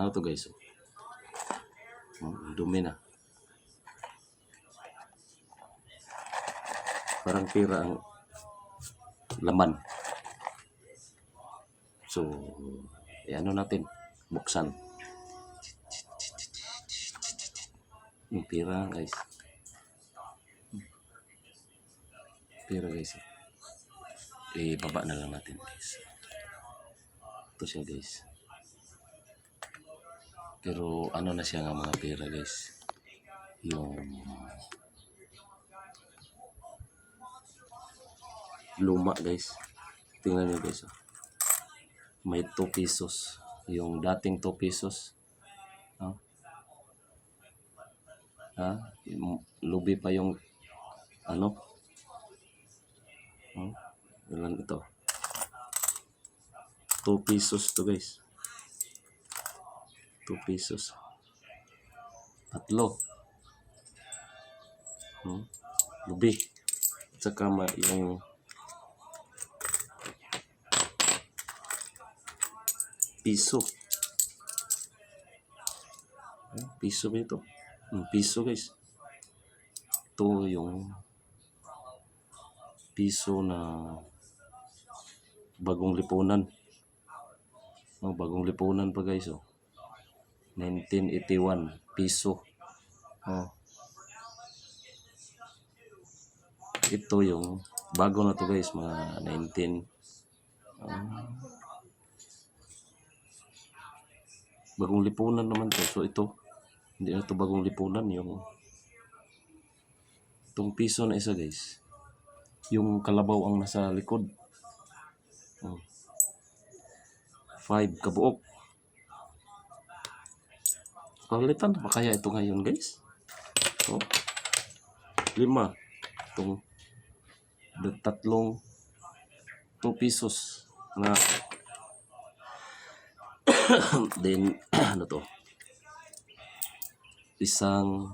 Ano to guys? Oh, dumi na. Parang pira ang laman. So, eh, ano natin? Buksan. Yung pira guys. Pira guys. Eh, baba na lang natin guys. Ito siya guys. Pero ano na siya nga mga pera guys. Yung luma guys. Tingnan nyo guys. oh. May 2 pesos. Yung dating 2 pesos. Ha? Ha? Yung Lubi pa yung ano? Hmm? Ilan ito? 2 pesos to guys. 2 pesos. Tatlo. Hmm? Lubi. At saka yung piso. Eh, Piso ba ito? Hmm, piso guys. Ito yung piso na bagong lipunan. Oh, bagong lipunan pa guys oh. 1981 piso. Oh. Ito yung bago na to guys mga 19 ah, bagong lipunan naman to. So ito hindi na to bagong lipunan yung itong piso na isa guys. Yung kalabaw ang nasa likod. Oh. Five kabuok. Palitan pa kaya ito ngayon guys? Oh. Lima. Itong tatlong 2 pesos na then ano to isang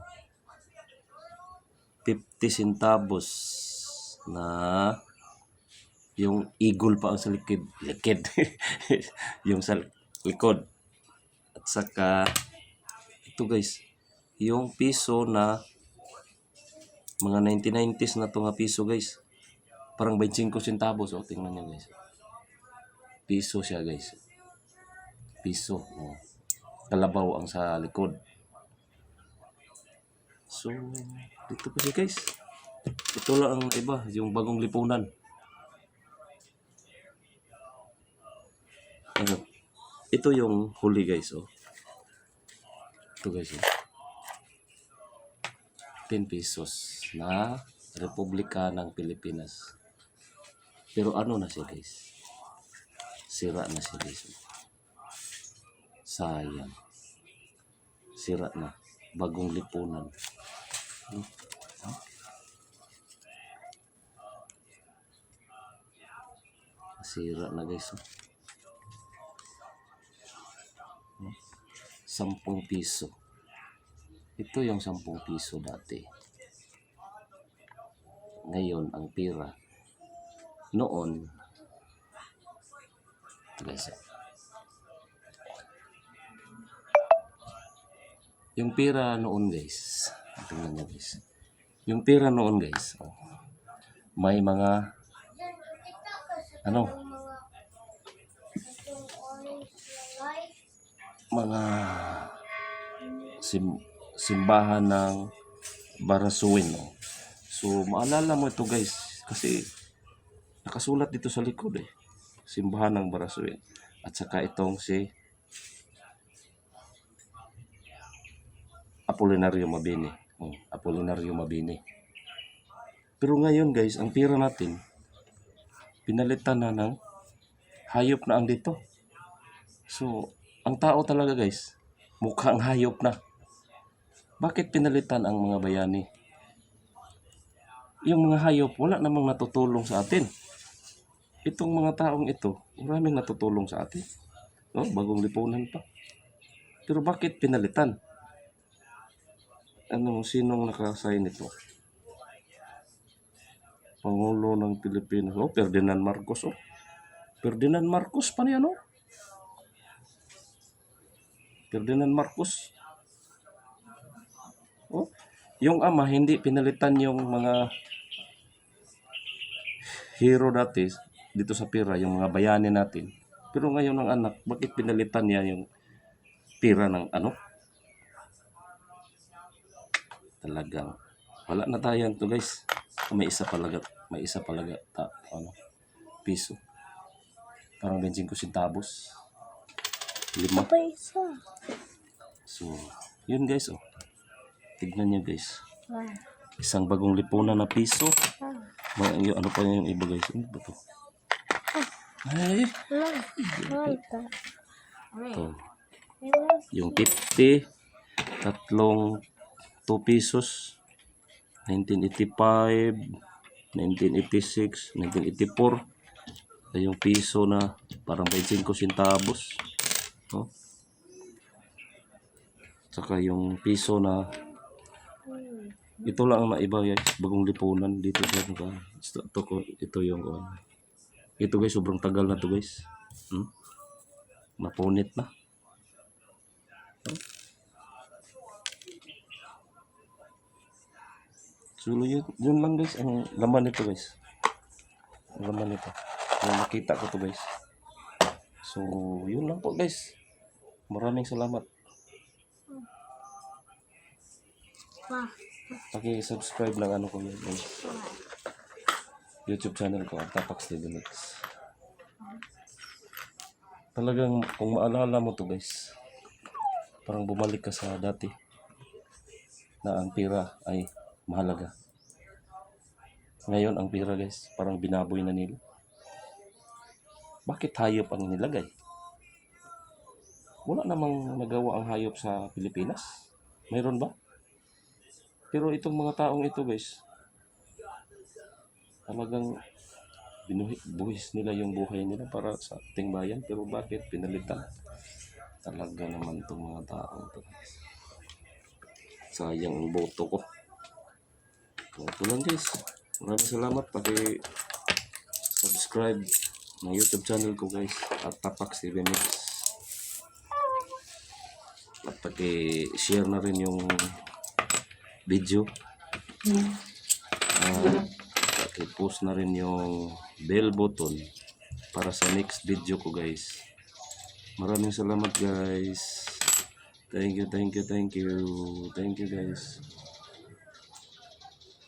50 centavos na yung eagle pa ang sa likid likid yung sa likod at saka ito guys. Yung piso na mga 1990s na to nga piso guys. Parang 25 centavos. Oh tingnan nyo guys. Piso siya guys. Piso oh. kalabaw ang sa likod. So dito pa siya guys. Ito lang ang iba yung bagong lipunan. Ano? Ito yung huli guys oh ito guys oh 10 pesos na Republika ng Pilipinas. Pero ano na siya guys? Sira na siya guys. Sayang. Sira na. Bagong lipunan. Hmm? Huh? Sira na guys. oh. 10 piso. Ito yung 10 piso dati. Ngayon, ang pira. Noon, guys, yung pira noon guys, tingnan nyo guys. Yung pira noon guys, oh, may mga, ano, mga sim, simbahan ng Barasuin. No? So, maalala mo ito guys. Kasi, nakasulat dito sa likod eh. Simbahan ng Barasuin. At saka itong si Apolinario Mabini. Oh, Apolinario Mabini. Pero ngayon guys, ang pira natin, pinalitan na ng hayop na ang dito. So, ang tao talaga guys, mukhang hayop na. Bakit pinalitan ang mga bayani? Yung mga hayop, wala namang natutulong sa atin. Itong mga taong ito, maraming natutulong sa atin. No? Bagong lipunan pa. Pero bakit pinalitan? Ano, sinong nakasign nito? Pangulo ng Pilipinas. Oh, Ferdinand Marcos. Oh. Ferdinand Marcos pa niya, no? Ferdinand Marcos. Oh, yung ama hindi pinalitan yung mga hero dati dito sa pira, yung mga bayani natin. Pero ngayon ang anak, bakit pinalitan niya yung pira ng ano? Talagang wala na tayo to guys. May isa palaga, may isa palaga ta, ano, piso. Parang 25 centavos. Lima. Pa isa. So, yun guys oh. Tignan nyo guys. Wow. Isang bagong lipunan na piso. Ah. May, yung, ano pa yung iba guys? Ano ba to? Ay, Wala. Wala ito. Yung 50, tatlong 2 pesos, 1985, 1986, 1984, ay yung piso na parang 25 centavos. No? Saka yung piso na ito lang ang naiba guys, bagong lipunan dito sa mga ito, ko- ito yung ano. Ito guys, sobrang tagal na to guys. Hmm? Napunit na. So yun, yun lang guys, ang laman nito guys. Ang laman nito. Yung nakita ko to guys. So yun lang po guys. Maraming salamat. Paki-subscribe lang ano ko yun guys. YouTube channel ko, Tapax Mix. Talagang kung maalala mo to guys, parang bumalik ka sa dati na ang pira ay mahalaga. Ngayon ang pira guys, parang binaboy na nila. Bakit hayop ang nilagay? Wala namang nagawa ang hayop sa Pilipinas. Mayroon ba? Pero itong mga taong ito guys, talagang binuhi, buhis nila yung buhay nila para sa ating bayan. Pero bakit pinalitan? Talaga naman itong mga taong to. Sayang ang boto ko. Ito lang guys. Maraming salamat. Paki subscribe ng YouTube channel ko guys. At Tapax TV Mix. At paki-share na rin yung video. Uh, i-post na rin yung bell button para sa next video ko guys. Maraming salamat guys. Thank you, thank you, thank you. Thank you guys.